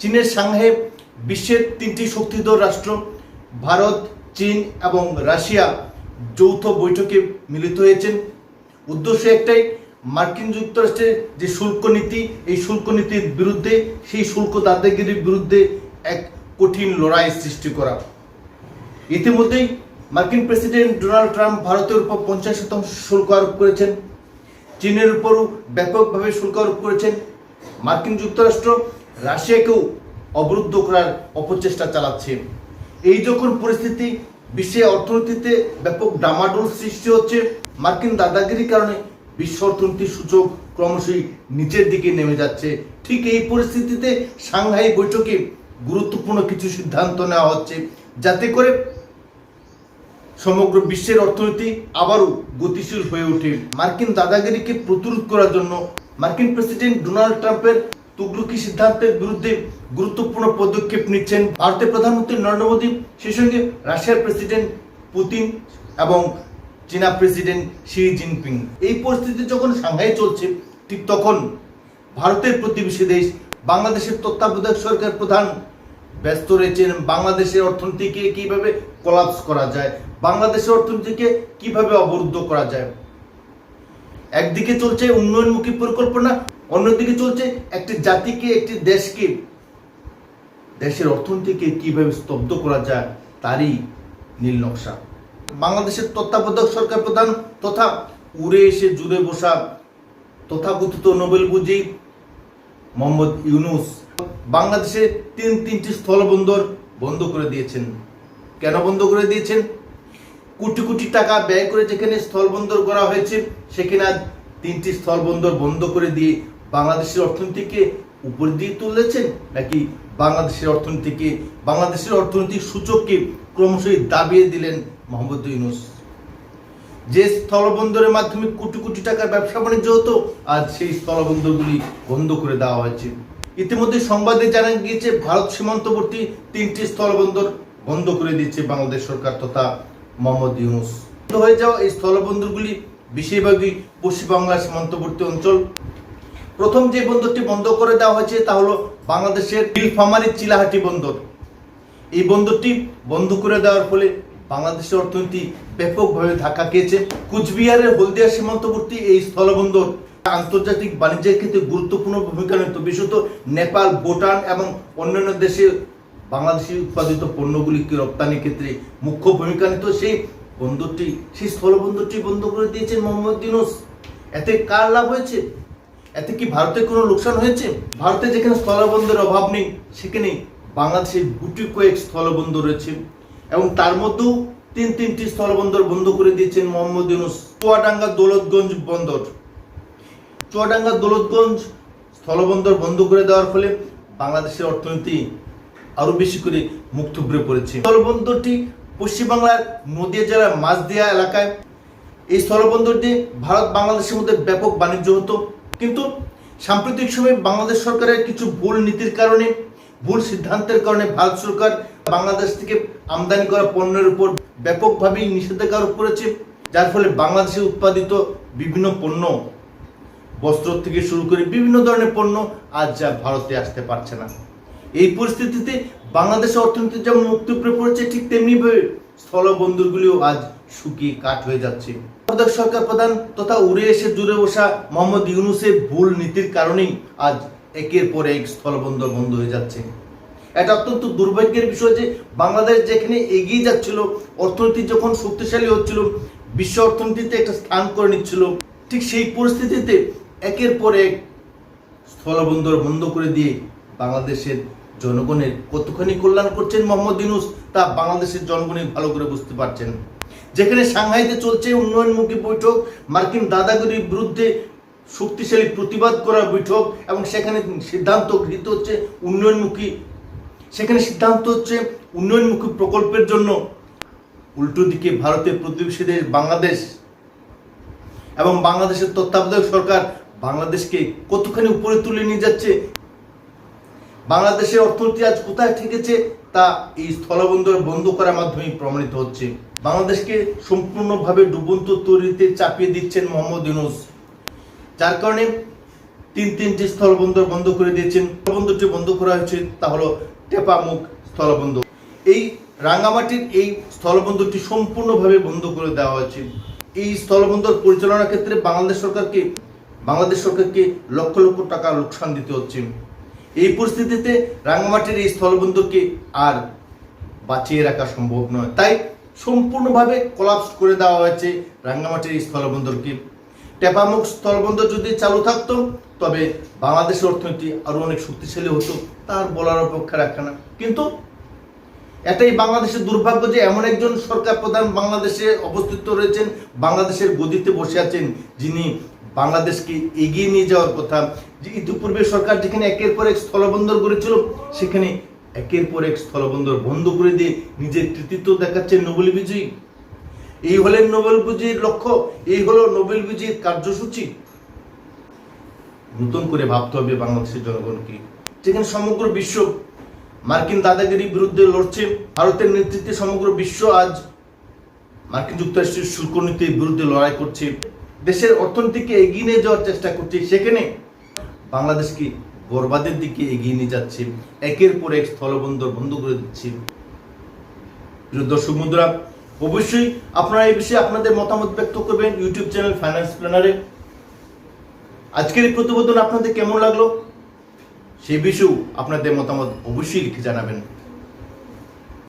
চীনের সাংহাই বিশ্বের তিনটি শক্তিধর রাষ্ট্র, ভারত, চীন এবং রাশিয়া যৌথ বৈঠকে মিলিত হয়েছেন। উদ্দেশ্য একটাই, মার্কিন যুক্তরাষ্ট্রের যে শুল্ক নীতি, এই শুল্ক নীতির বিরুদ্ধে, সেই শুল্ক দাদাগিরির বিরুদ্ধে এক কঠিন লড়াই সৃষ্টি করা। ইতিমধ্যেই মার্কিন প্রেসিডেন্ট ডোনাল্ড ট্রাম্প ভারতের উপর পঞ্চাশ শতাংশ শুল্ক আরোপ করেছেন। চীনের উপরও ব্যাপকভাবে শুল্ক আরোপ করেছেন। মার্কিন যুক্তরাষ্ট্র রাশিয়াকেও অবরুদ্ধ করার অপচেষ্টা চালাচ্ছে। এই যখন পরিস্থিতি বিশ্বে অর্থনীতিতে ব্যাপক ডামাডোল সৃষ্টি হচ্ছে, মার্কিন দাদাগিরির কারণে বিশ্ব অর্থনীতির সূচক ক্রমশই নিচের দিকে নেমে যাচ্ছে। ঠিক এই পরিস্থিতিতে সাংহাই বৈঠকে গুরুত্বপূর্ণ কিছু সিদ্ধান্ত নেওয়া হচ্ছে, যাতে করে সমগ্র বিশ্বের অর্থনীতি আবারও গতিশীল হয়ে ওঠে। মার্কিন দাদাগিরিকে প্রতিরোধ করার জন্য মার্কিন প্রেসিডেন্ট ডোনাল্ড ট্রাম্পের তুগলুকি সিদ্ধান্তের বিরুদ্ধে গুরুত্বপূর্ণ পদক্ষেপ নিচ্ছেন ভারতের প্রধানমন্ত্রী নরেন্দ্র মোদী, সেই সঙ্গে রাশিয়ার প্রেসিডেন্ট পুতিন এবং চীনা প্রেসিডেন্ট শি জিনপিং। এই পরিস্থিতি যখন সাংহাই চলছে, ঠিক তখন ভারতের প্রতিবেশী দেশ বাংলাদেশের তত্ত্বাবধায়ক সরকার প্রধান ব্যস্ত রয়েছেন। বাংলাদেশের অর্থনীতিকে কীভাবে কলাপস করা যায়, বাংলাদেশের অর্থনীতিকে কীভাবে অবরুদ্ধ করা যায় একদিকে চলছে উন্নয়নমুখী পরিকল্পনা, অন্যদিকে চলছে একটি জাতিকে, একটি দেশকে। দেশের অর্থনীতিকে কীভাবে স্তব্ধ করা যায়, তারই নীল নকশা। বাংলাদেশের তত্ত্বাবধায়ক সরকার প্রধান তথা উড়ে এসে জুড়ে বসা তথাকথিত নোবেল বুঝি মোহাম্মদ ইউনুস বাংলাদেশে তিন তিনটি স্থলবন্দর বন্ধ করে দিয়েছেন। কেন বন্ধ করে দিয়েছেন? কোটি কোটি টাকা ব্যয় করে যেখানে স্থলবন্দর করা হয়েছে, সেখানে আজ তিনটি স্থলবন্দর বন্ধ করে দিয়ে বাংলাদেশের অর্থনীতিকে উপর দিয়ে তুলেছেন, নাকি বাংলাদেশের অর্থনীতিকে, বাংলাদেশের অর্থনৈতিক সূচককে ক্রমশই দাবিয়ে দিলেন মোহাম্মদ ইউনুস। যে স্থলবন্দরের মাধ্যমে কোটি কোটি টাকার ব্যবসা বাণিজ্য হতো, আজ সেই স্থলবন্দরগুলি বন্ধ করে দেওয়া হয়েছে। ইতিমধ্যে সংবাদে জানা গিয়েছে, ভারত সীমান্তবর্তী তিনটি স্থলবন্দর বন্ধ করে দিয়েছে বাংলাদেশ সরকার তথা মোহাম্মদ ইউনুস। হয়ে যাওয়া এই স্থলবন্দরগুলি বেশিরভাগই পশ্চিমবাংলার সীমান্তবর্তী অঞ্চল। প্রথম যে বন্দরটি বন্ধ করে দেওয়া হয়েছে তা হলো বাংলাদেশের নীলফামারী চিলাহাটি বন্দর। এই বন্দরটি বন্ধ করে দেওয়ার ফলে বাংলাদেশের অর্থনীতি ব্যাপকভাবে ধাক্কা খেয়েছে। কুচবিহারের হলদিয়া সীমান্তবর্তী এই স্থলবন্দর আন্তর্জাতিক বাণিজ্যের ক্ষেত্রে গুরুত্বপূর্ণ ভূমিকা নিত বিশেষত নেপাল, ভুটান এবং অন্যান্য দেশে বাংলাদেশি উৎপাদিত পণ্যগুলিকে রপ্তানির ক্ষেত্রে মুখ্য ভূমিকা নিত সেই বন্দরটি, সেই স্থলবন্দরটি বন্ধ করে দিয়েছেন মোহাম্মদ ইউনুস। এতে কার লাভ হয়েছে? এতে কি ভারতের কোনো লোকসান হয়েছে? ভারতে যেখানে স্থলবন্দরের অভাব নেই, সেখানে বাংলাদেশের গুটি কয়েক স্থলবন্দর রয়েছে। এবং তার মধ্যেও তিন তিনটি স্থলবন্দর বন্ধ করে দিয়েছেন মোহাম্মদ ইউনুস। চুয়াডাঙ্গা দৌলতগঞ্জ বন্দর। চুয়াডাঙ্গা দৌলতগঞ্জ স্থলবন্দর বন্ধ করে দেওয়ার ফলে বাংলাদেশের অর্থনীতি আরও বেশি করে মুখ থুবড়ে পড়েছে। স্থলবন্দরটি পশ্চিমবাংলার নদিয়া জেলার মাঝদিয়া এলাকায়। এই স্থলবন্দরটি ভারত বাংলাদেশের মধ্যে ব্যাপক বাণিজ্য হতো। কিন্তু সাম্প্রতিক সময়ে বাংলাদেশ সরকারের কিছু ভুল নীতির কারণে, ভুল সিদ্ধান্তের কারণে ভারত সরকার বাংলাদেশ থেকে আমদানি করা পণ্যের উপর ব্যাপকভাবেই নিষেধাজ্ঞা আরোপ করেছে, যার ফলে বাংলাদেশে উৎপাদিত বিভিন্ন পণ্য, বস্ত্র থেকে শুরু করে বিভিন্ন ধরনের পণ্য আজ যা ভারতে আসতে পারছে না। এই পরিস্থিতিতে বাংলাদেশের অর্থনীতি যেমন মুক্তি উপরে পড়েছে, ঠিক তেমনিভাবে স্থলবন্দরগুলিও আজ শুকিয়ে কাঠ হয়ে যাচ্ছে। তত্ত্বাবধায়ক সরকার প্রধান তথা উড়ে এসে জুড়ে বসা মোহাম্মদ ইউনুসের ভুল নীতির কারণেই আজ একের পর এক স্থলবন্দর বন্ধ হয়ে যাচ্ছে। এটা অত্যন্ত দুর্ভাগ্যের বিষয় যে বাংলাদেশ যেখানে এগিয়ে যাচ্ছিল, অর্থনীতি যখন শক্তিশালী হচ্ছিল, বিশ্ব অর্থনীতিতে একটা স্থান করে নিচ্ছিল, ঠিক সেই পরিস্থিতিতে একের পর এক স্থলবন্দর বন্ধ করে দিয়ে বাংলাদেশের জনগণের কতখানি কল্যাণ করছেন মোহাম্মদ ইউনুস, তা বাংলাদেশের জনগণই ভালো করে বুঝতে পারছেন। যেখানে সাংহাইতে চলছে উন্নয়নমুখী বৈঠক, মার্কিন দাদাগিরির বিরুদ্ধে শক্তিশালী প্রতিবাদ করার বৈঠক, এবং সেখানে সিদ্ধান্ত গৃহীত হচ্ছে উন্নয়নমুখী। সেখানে সিদ্ধান্ত হচ্ছে উন্নয়নমুখী প্রকল্পের জন্য। উল্টো দিকে ভারতের প্রতিবেশী দেশ বাংলাদেশ। এবং বাংলাদেশের তত্ত্বাবধায়ক সরকার বাংলাদেশকে কতখানি উপরে তুলে নিয়ে যাচ্ছে বাংলাদেশের অর্থনীতি আজ কোথায় ঠেকেছে তা এই স্থলবন্দর বন্ধ করার মাধ্যমে প্রমাণিত হচ্ছে। বাংলাদেশকে সম্পূর্ণভাবে ডুবন্ত তৈরিতে চাপিয়ে দিচ্ছেন মোহাম্মদ ইউনুস। যার কারণে তিন তিনটি স্থলবন্দর বন্ধ করে দিয়েছেন। স্থলবন্দরটি বন্ধ করা হয়েছে, তা হলো টেপামুখ স্থলবন্দর। এই রাঙ্গামাটির এই স্থলবন্দরটি সম্পূর্ণভাবে বন্ধ করে দেওয়া হয়েছে। এই স্থলবন্দর পরিচালনার ক্ষেত্রে বাংলাদেশ সরকারকে বাংলাদেশ সরকারকে লক্ষ লক্ষ টাকা লোকসান দিতে হচ্ছে। এই পরিস্থিতিতে রাঙ্গামাটির এই স্থলবন্দরকে আর বাঁচিয়ে রাখা সম্ভব নয়। তাই সম্পূর্ণভাবে কলাপস করে দেওয়া হয়েছে রাঙ্গামাটির এই স্থলবন্দরকে। টেপামুখ স্থলবন্দর যদি চালু থাকতো, তবে বাংলাদেশের অর্থনীতি আরও অনেক শক্তিশালী হতো, তার বলার অপেক্ষা রাখে না। কিন্তু এটাই বাংলাদেশের দুর্ভাগ্য যে এমন একজন সরকার প্রধান বাংলাদেশে অবস্থিত রয়েছেন, বাংলাদেশের গদিতে বসে আছেন যিনি বাংলাদেশকে এগিয়ে নিয়ে যাওয়ার কথা। যে ইতিপূর্বে সরকার যেখানে একের পর এক স্থলবন্দর গড়েছিল সেখানে একের পর এক স্থলবন্দর বন্ধ করে দিয়ে নিজের কৃতিত্ব দেখাচ্ছেন নোবেল বিজয়ী। এই হলেন নোবেল বিজয়ীর লক্ষ্য, এই হলো নোবেল বিজয়ীর কার্যসূচি। নতুন করে ভাবতে হবে বাংলাদেশের জনগণকে। যেখানে সমগ্র বিশ্ব মার্কিন দাদাগিরির বিরুদ্ধে লড়ছে, ভারতের নেতৃত্বে সমগ্র বিশ্ব আজ মার্কিন যুক্তরাষ্ট্রের শুল্ক নীতির বিরুদ্ধে লড়াই করছে। দেশের অর্থনীতিকে এগিয়ে নিয়ে যাওয়ার চেষ্টা করছি সেখানে বাংলাদেশকে বরবাদের দিকে এগিয়ে নিয়ে যাচ্ছে, একের পর এক স্থলবন্দর বন্ধ করে দিচ্ছে? দর্শক বন্ধুরা, অবশ্যই আপনারা এই বিষয়ে আপনাদের মতামত ব্যক্ত করবেন ইউটিউব চ্যানেল ফাইন্যান্স প্ল্যানারে আজকের এই প্রতিবেদন আপনাদের কেমন লাগল? সেই বিষয়েও আপনাদের মতামত অবশ্যই লিখে জানাবেন।